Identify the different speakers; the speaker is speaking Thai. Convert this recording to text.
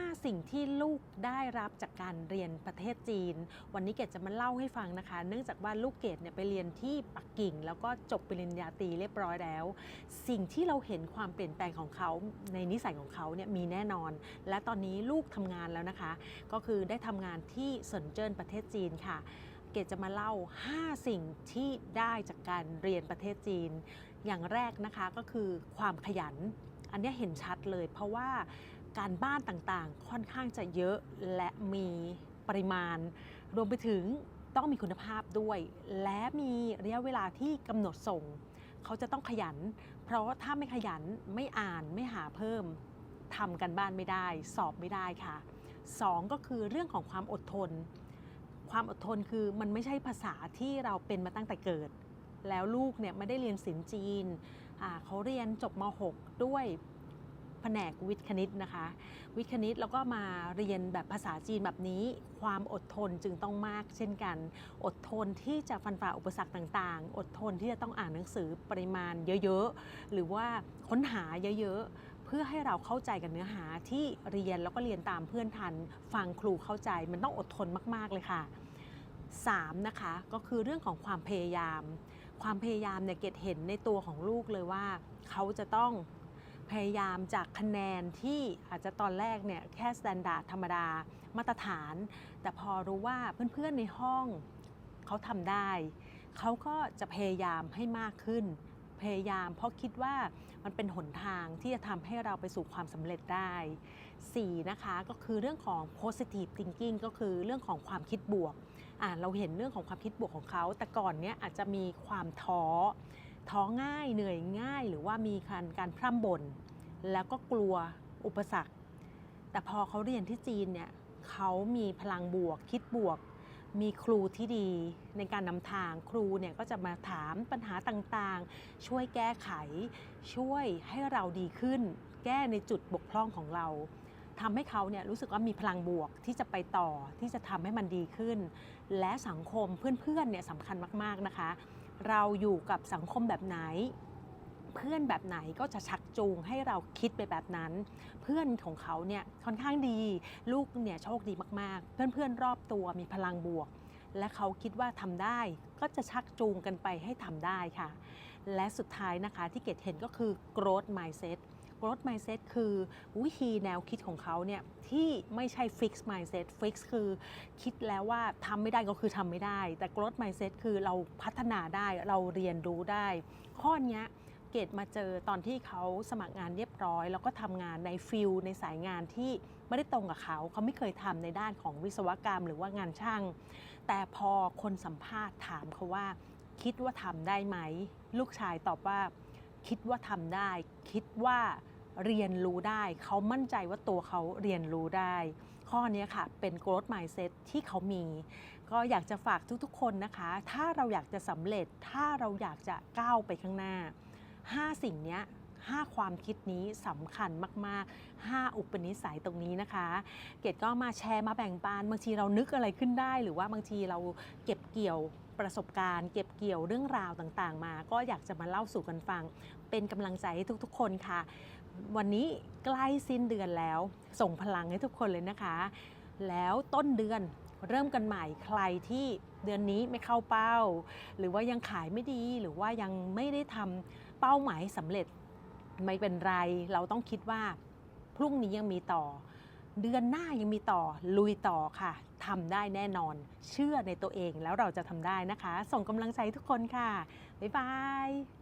Speaker 1: 5 สิ่งที่ลูกได้รับจากการเรียนประเทศจีน วันนี้เกดจะมาเล่าให้ฟังนะคะ เนื่องจากว่าลูกเกดเนี่ยไปเรียนที่ปักกิ่ง แล้วก็จบปริญญาตรีเรียบร้อยแล้ว สิ่งที่เราเห็นความเปลี่ยนแปลงของเขาในนิสัยของเขาเนี่ยมีแน่นอน และตอนนี้ลูกทำงานแล้วนะคะ ก็คือได้ทำงานที่เซินเจิ้นประเทศจีนค่ะ เกดจะมาเล่า 5 สิ่งที่ได้จากการเรียนประเทศจีน อย่างแรกนะคะก็คือความขยัน อันนี้เห็นชัดเลยเพราะว่า การบ้านต่างๆ ค่อนข้างจะเยอะและมีปริมาณ รวมไปถึงต้องมีคุณภาพด้วย และมีระยะเวลาที่กำหนดส่ง เขาจะต้องขยัน เพราะถ้าไม่ขยันไม่อ่านไม่หาเพิ่มทำกันบ้านไม่ได้ สอบไม่ได้ค่ะสองก็คือเรื่องของความอดทน ความอดทนคือมันไม่ใช่ภาษาที่เราเป็นมาตั้งแต่เกิด แล้วลูกเนี่ยไม่ได้เรียนศิลป์จีน เขาเรียนจบม .6 ด้วย แผนกวิทย์คณิตนะคะ วิทย์คณิตแล้วก็มาเรียนแบบภาษาจีนแบบนี้ ความอดทนจึงต้องมาก เช่นกัน อดทนที่จะฟันฝ่าอุปสรรคต่างๆ อดทนที่จะต้องอ่านหนังสือปริมาณเยอะๆ หรือว่าค้นหาเยอะๆ เพื่อให้เราเข้าใจกับเนื้อหาที่เรียนแล้วก็เรียนตามเพื่อนทัน ฟังครูเข้าใจมันต้องอดทนมากๆเลยค่ะ3นะคะก็คือเรื่องของความพยายาม ความพยายามเนี่ยเกดเห็นในตัวของลูกเลยว่า เขาจะต้อง พยายามจากคะแนนที่อาจจะตอนแรกเนี่ยแค่สแตนดาร์ดธรรมดามาตรฐาน แต่พอรู้ว่าเพื่อนๆในห้องเขาทำได้ เขาก็จะพยายามให้มากขึ้น พยายามเพราะคิดว่ามันเป็นหนทางที่จะทำให้เราไปสู่ความสำเร็จได้ 4 นะคะก็คือเรื่องของ positive thinking ก็คือเรื่องของความคิดบวกอ่าเราเห็นเรื่องของความคิดบวกของเขา แต่ก่อนเนี้ยอาจจะมีความท้อ ท้อง่ายเหนื่อยง่าย หรือว่ามีการการพร่ำบ่นแล้วก็กลัวอุปสรรค แต่พอเขาเรียนที่จีนเนี่ยเขามีพลังบวก คิดบวก มีครูที่ดีในการนำทางครูเนี่ยก็จะมาถามปัญหาต่างๆ ช่วยแก้ไข ช่วยให้เราดีขึ้น แก้ในจุดบกพร่องของเราทำให้เขาเนี่ยรู้สึกว่ามีพลังบวกที่จะไปต่อที่จะทำให้มันดีขึ้น และสังคมเพื่อนๆเนี่ยสำคัญมากๆนะคะ เราอยู่กับสังคมแบบไหน เพื่อนแบบไหนก็จะชักจูงให้เราคิดไปแบบนั้น เพื่อนของเขาเนี่ยค่อนข้างดีลูกเนี่ยโชคดีมากๆ เพื่อนๆรอบตัวมีพลังบวก และเขาคิดว่าทำได้ก็จะชักจูงกันไปให้ทำได้ค่ะ และสุดท้ายนะคะที่เกดเห็นก็คือ growth mindset growth mindset คือวิธีแนวคิดของเขาเนี่ยที่ไม่ใช่ fix mindset fix คือคิดแล้วว่าทำไม่ได้ก็คือทำไม่ได้ แต่ growth mindset คือเราพัฒนาได้เราเรียนรู้ได้ ข้อนี้เกดมาเจอตอนที่เขาสมัครงานเรียบร้อย แล้วก็ทำงานในฟิลในสายงานที่ไม่ได้ตรงกับเขา เขาไม่เคยทำในด้านของวิศวกรรมหรือว่างานช่าง แต่พอคนสัมภาษณ์ถามเขาว่า คิดว่าทำได้ไหม ลูกชายตอบว่า คิดว่าทำได้ คิดว่า เรียนรู้ได้ เขามั่นใจว่าตัวเขาเรียนรู้ได้ ข้อนี้ค่ะเป็น growth mindset ที่เขามี ก็อยากจะฝากทุกๆ คนนะคะ ถ้าเราอยากจะสำเร็จถ้าเราอยากจะก้าวไปข้างหน้า 5 สิ่งเนี้ย5ความคิดนี้สำคัญมากๆ 5 อุปนิสัยตรงนี้นะคะ เกดก็มาแชร์มาแบ่งปันบางทีเรานึกอะไรขึ้นได้ หรือว่าบางทีเราเก็บเกี่ยว ประสบการณ์ เก็บเกี่ยวเรื่องราวต่างๆ มา ก็อยากจะมาเล่าสู่กันฟัง เป็นกำลังใจให้ทุกๆ คนค่ะ วันนี้ใกล้สิ้นเดือนแล้ว ส่งพลังให้ทุกคนเลยนะคะ แล้วต้นเดือนเริ่มกันใหม่ใครที่เดือนนี้ไม่เข้าเป้า หรือว่ายังขายไม่ดีหรือว่ายังไม่ได้ทำเป้าหมายสำเร็จไม่เป็นไร เราต้องคิดว่าพรุ่งนี้ยังมีต่อ เดือนหน้ายังมีต่อลุยต่อค่ะทำได้แน่นอน เชื่อในตัวเองแล้วเราจะทำได้นะคะ ส่งกำลังใจทุกคนค่ะ บ๊ายบาย